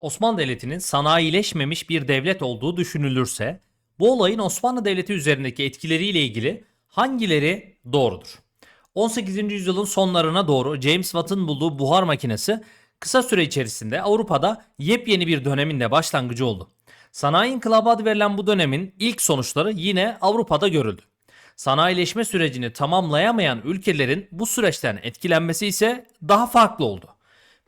Osmanlı Devleti'nin sanayileşmemiş bir devlet olduğu düşünülürse bu olayın Osmanlı Devleti üzerindeki etkileriyle ilgili hangileri doğrudur? 18. yüzyılın sonlarına doğru James Watt'ın bulduğu buhar makinesi kısa süre içerisinde Avrupa'da yepyeni bir dönemin de başlangıcı oldu. Sanayi İnkılabı adı verilen bu dönemin ilk sonuçları yine Avrupa'da görüldü. Sanayileşme sürecini tamamlayamayan ülkelerin bu süreçten etkilenmesi ise daha farklı oldu.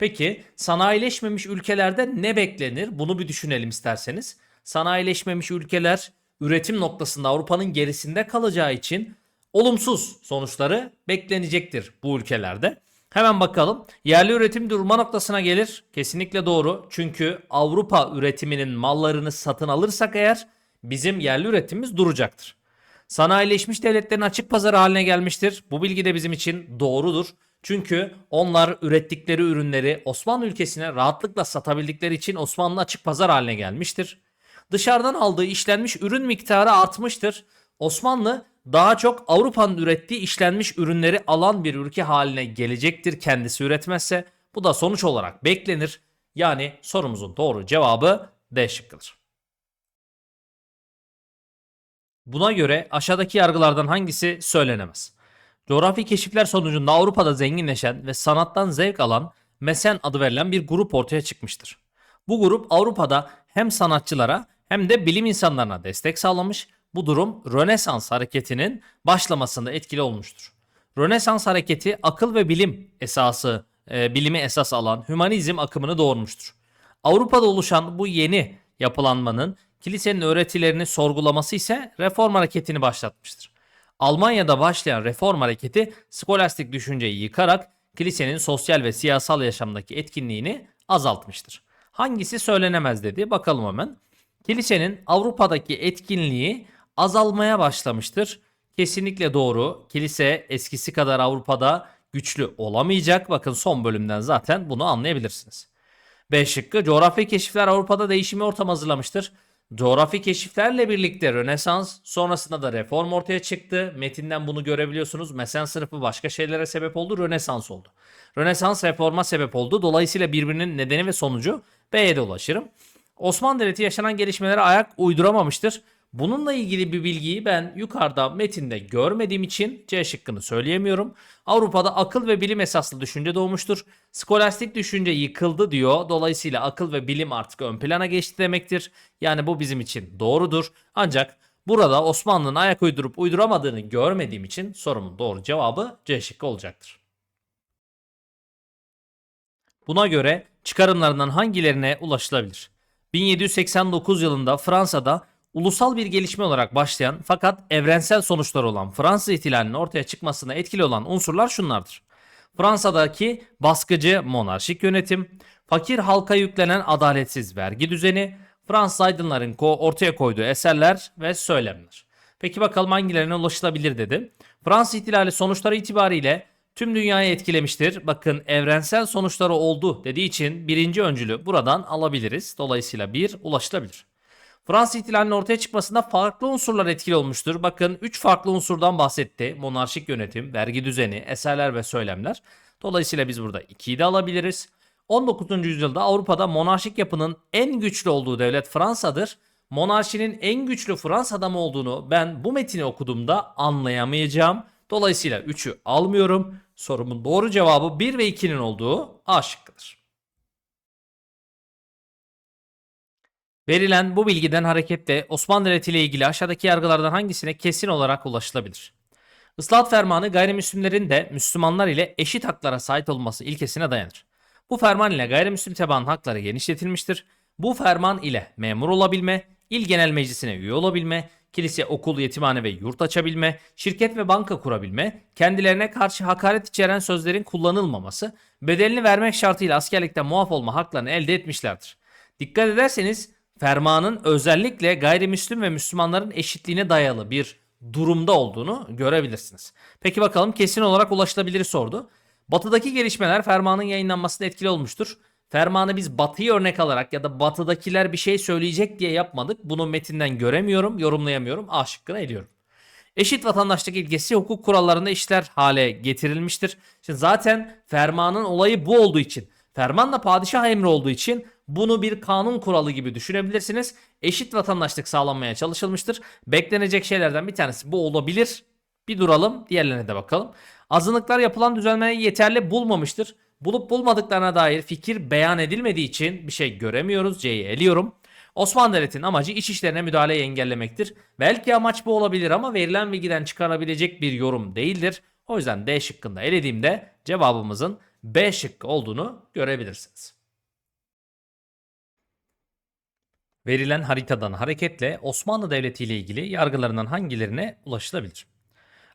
Peki sanayileşmemiş ülkelerde ne beklenir? Bunu bir düşünelim isterseniz. Sanayileşmemiş ülkeler üretim noktasında Avrupa'nın gerisinde kalacağı için olumsuz sonuçları beklenecektir bu ülkelerde. Hemen bakalım. Yerli üretim durma noktasına gelir. Kesinlikle doğru. Çünkü Avrupa üretiminin mallarını satın alırsak eğer bizim yerli üretimimiz duracaktır. Sanayileşmiş devletlerin açık pazarı haline gelmiştir. Bu bilgi de bizim için doğrudur. Çünkü onlar ürettikleri ürünleri Osmanlı ülkesine rahatlıkla satabildikleri için Osmanlı açık pazar haline gelmiştir. Dışarıdan aldığı işlenmiş ürün miktarı artmıştır. Osmanlı daha çok Avrupa'nın ürettiği işlenmiş ürünleri alan bir ülke haline gelecektir kendisi üretmezse. Bu da sonuç olarak beklenir. Yani sorumuzun doğru cevabı D şıkkıdır. Buna göre aşağıdaki yargılardan hangisi söylenemez? Coğrafi keşifler sonucunda Avrupa'da zenginleşen ve sanattan zevk alan mesen adı verilen bir grup ortaya çıkmıştır. Bu grup Avrupa'da hem sanatçılara hem de bilim insanlarına destek sağlamış. Bu durum Rönesans hareketinin başlamasında etkili olmuştur. Rönesans hareketi akıl ve bilim esası, e, bilimi esas alan hümanizm akımını doğurmuştur. Avrupa'da oluşan bu yeni yapılanmanın kilisenin öğretilerini sorgulaması ise reform hareketini başlatmıştır. Almanya'da başlayan reform hareketi skolastik düşünceyi yıkarak kilisenin sosyal ve siyasal yaşamdaki etkinliğini azaltmıştır. Hangisi söylenemez dedi bakalım hemen. Kilisenin Avrupa'daki etkinliği azalmaya başlamıştır. Kesinlikle doğru. Kilise eskisi kadar Avrupa'da güçlü olamayacak. Bakın son bölümden zaten bunu anlayabilirsiniz. B şıkkı coğrafi keşifler Avrupa'da değişimi ortam hazırlamıştır. Coğrafi keşiflerle birlikte Rönesans sonrasında da reform ortaya çıktı. Metinden bunu görebiliyorsunuz. Mesen sınıfı başka şeylere sebep oldu. Rönesans oldu. Rönesans reforma sebep oldu. Dolayısıyla birbirinin nedeni ve sonucu B'ye de ulaşırım. Osmanlı Devleti yaşanan gelişmelere ayak uyduramamıştır. Bununla ilgili bir bilgiyi ben yukarıda metinde görmediğim için C şıkkını söyleyemiyorum. Avrupa'da akıl ve bilim esaslı düşünce doğmuştur. Skolastik düşünce yıkıldı diyor. Dolayısıyla akıl ve bilim artık ön plana geçti demektir. Yani bu bizim için doğrudur. Ancak burada Osmanlı'nın ayak uydurup uyduramadığını görmediğim için sorumun doğru cevabı C şıkkı olacaktır. Buna göre çıkarımlarından hangilerine ulaşılabilir? 1789 yılında Fransa'da ulusal bir gelişme olarak başlayan fakat evrensel sonuçları olan Fransız ihtilalinin ortaya çıkmasına etkili olan unsurlar şunlardır. Fransa'daki baskıcı monarşik yönetim, fakir halka yüklenen adaletsiz vergi düzeni, Fransız aydınların ko- ortaya koyduğu eserler ve söylemler. Peki bakalım hangilerine ulaşılabilir dedi. Fransız ihtilali sonuçları itibariyle tüm dünyayı etkilemiştir. Bakın evrensel sonuçları oldu dediği için birinci öncülü buradan alabiliriz. Dolayısıyla bir ulaşılabilir. Fransız ihtilalinin ortaya çıkmasında farklı unsurlar etkili olmuştur. Bakın 3 farklı unsurdan bahsetti. Monarşik yönetim, vergi düzeni, eserler ve söylemler. Dolayısıyla biz burada 2'yi de alabiliriz. 19. yüzyılda Avrupa'da monarşik yapının en güçlü olduğu devlet Fransa'dır. Monarşinin en güçlü Fransa'da mı olduğunu ben bu metini okuduğumda anlayamayacağım. Dolayısıyla 3'ü almıyorum. Sorumun doğru cevabı 1 ve 2'nin olduğu A şıkkıdır. Verilen bu bilgiden hareketle Osmanlı Devleti ile ilgili aşağıdaki yargılardan hangisine kesin olarak ulaşılabilir? Islahat fermanı gayrimüslimlerin de Müslümanlar ile eşit haklara sahip olması ilkesine dayanır. Bu ferman ile gayrimüslim tebaanın hakları genişletilmiştir. Bu ferman ile memur olabilme, il genel meclisine üye olabilme, kilise, okul, yetimhane ve yurt açabilme, şirket ve banka kurabilme, kendilerine karşı hakaret içeren sözlerin kullanılmaması, bedelini vermek şartıyla askerlikten muaf olma haklarını elde etmişlerdir. Dikkat ederseniz fermanın özellikle gayrimüslim ve Müslümanların eşitliğine dayalı bir durumda olduğunu görebilirsiniz. Peki bakalım kesin olarak ulaşılabilir sordu. Batıdaki gelişmeler fermanın yayınlanmasına etkili olmuştur. Fermanı biz batıyı örnek alarak ya da batıdakiler bir şey söyleyecek diye yapmadık. Bunu metinden göremiyorum, yorumlayamıyorum. A şıkkına ediyorum. Eşit vatandaşlık ilkesi hukuk kurallarında işler hale getirilmiştir. Şimdi zaten fermanın olayı bu olduğu için, ferman da padişah emri olduğu için Bunu bir kanun kuralı gibi düşünebilirsiniz. Eşit vatandaşlık sağlanmaya çalışılmıştır. Beklenecek şeylerden bir tanesi bu olabilir. Bir duralım, diğerlerine de bakalım. Azınlıklar yapılan düzenlemeyi yeterli bulmamıştır. Bulup bulmadıklarına dair fikir beyan edilmediği için bir şey göremiyoruz. C'yi eliyorum. Osmanlı Devleti'nin amacı iç işlerine müdahaleyi engellemektir. Belki amaç bu olabilir ama verilen bilgiden çıkarabilecek bir yorum değildir. O yüzden D şıkkında elediğimde cevabımızın B şıkkı olduğunu görebilirsiniz. Verilen haritadan hareketle Osmanlı Devleti ile ilgili yargılarından hangilerine ulaşılabilir?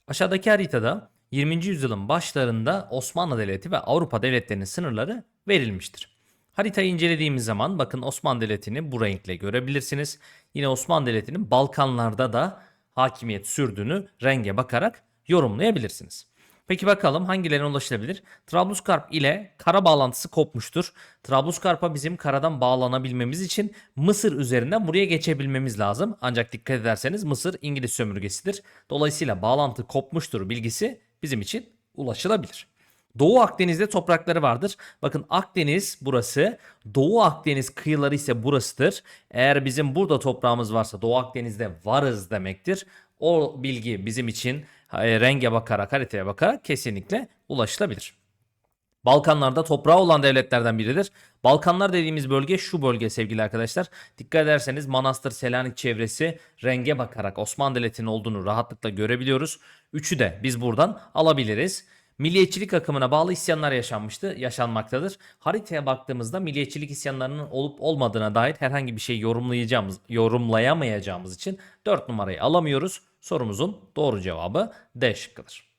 Aşağıdaki haritada 20. yüzyılın başlarında Osmanlı Devleti ve Avrupa devletlerinin sınırları verilmiştir. Haritayı incelediğimiz zaman bakın Osmanlı Devleti'ni bu renkle görebilirsiniz. Yine Osmanlı Devleti'nin Balkanlarda da hakimiyet sürdüğünü renge bakarak yorumlayabilirsiniz. Peki bakalım hangilerine ulaşılabilir? Trablusgarp ile kara bağlantısı kopmuştur. Trablusgarp'a bizim karadan bağlanabilmemiz için Mısır üzerinden buraya geçebilmemiz lazım. Ancak dikkat ederseniz Mısır İngiliz sömürgesidir. Dolayısıyla bağlantı kopmuştur bilgisi bizim için ulaşılabilir. Doğu Akdeniz'de toprakları vardır. Bakın Akdeniz burası. Doğu Akdeniz kıyıları ise burasıdır. Eğer bizim burada toprağımız varsa Doğu Akdeniz'de varız demektir. O bilgi bizim için renge bakarak, haritaya bakarak kesinlikle ulaşılabilir. Balkanlarda toprağı olan devletlerden biridir. Balkanlar dediğimiz bölge şu bölge sevgili arkadaşlar. Dikkat ederseniz Manastır Selanik çevresi renge bakarak Osmanlı Devleti'nin olduğunu rahatlıkla görebiliyoruz. Üçü de biz buradan alabiliriz. Milliyetçilik akımına bağlı isyanlar yaşanmıştı, yaşanmaktadır. Haritaya baktığımızda milliyetçilik isyanlarının olup olmadığına dair herhangi bir şey yorumlayacağımız, yorumlayamayacağımız için 4 numarayı alamıyoruz. Sorumuzun doğru cevabı D şıkkıdır.